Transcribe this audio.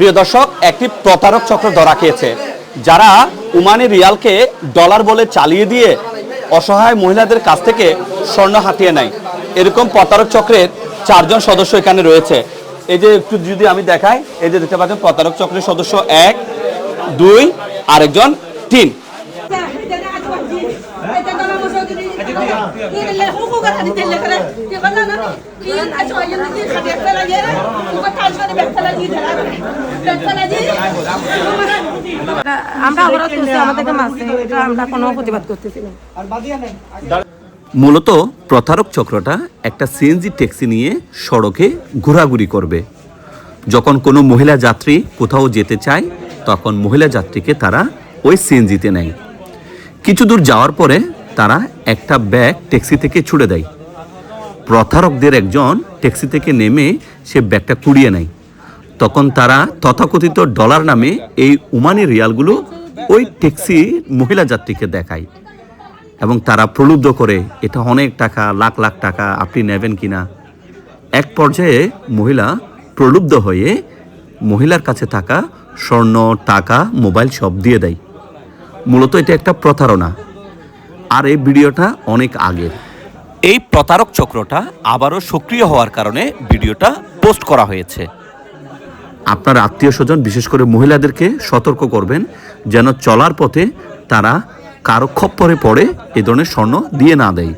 প্রিয় দর্শক, একটি প্রতারক চক্র ধরা খেয়েছে, যারা উমানি রিয়ালকে ডলার বলে চালিয়ে দিয়ে অসহায় মহিলাদের কাছ থেকে স্বর্ণ হাতিয়ে নেয়। এরকম প্রতারক চক্রের চারজন সদস্য এখানে রয়েছে। এই যে একটু যদি আমি দেখাই, এই যে দেখতে পাচ্ছেন, প্রতারক চক্রের সদস্য এক, দুই, আরেকজন তিন। মূলত প্রতারক চক্রটা একটা সিএনজি ট্যাক্সি নিয়ে সড়কে ঘোরাঘুরি করবে। যখন কোনো মহিলা যাত্রী কোথাও যেতে চায়, তখন মহিলা যাত্রীকে তারা ওই সিএনজিতে নেয়। কিছু দূর যাওয়ার পরে তারা একটা ব্যাগ ট্যাক্সি থেকে ছুড়ে দেয়। প্রতারকদের একজন ট্যাক্সি থেকে নেমে সে ব্যাগটা কুড়িয়ে নেয়। তখন তারা তথাকথিত ডলার নামে এই উমানি রিয়ালগুলো ওই ট্যাক্সি মহিলা যাত্রীকে দেখায় এবং তারা প্রলুব্ধ করে, এটা অনেক টাকা, লাখ লাখ টাকা, আপনি নেবেন কি না এক পর্যায়ে মহিলা প্রলুব্ধ হয়ে মহিলার কাছে থাকা স্বর্ণ, টাকা, মোবাইল সব দিয়ে দেয়। মূলত এটা একটা প্রতারণা। আর এই ভিডিওটা অনেক আগের এই প্রতারক চক্রটা আবারও সক্রিয় হওয়ার কারণে ভিডিওটা পোস্ট করা হয়েছে। আপনার আত্মীয় স্বজন বিশেষ করে মহিলাদেরকে সতর্ক করবেন যেন চলার পথে তারা কারও খপ্পরে পড়ে এ ধরনের স্বর্ণ দিয়ে না দেয়।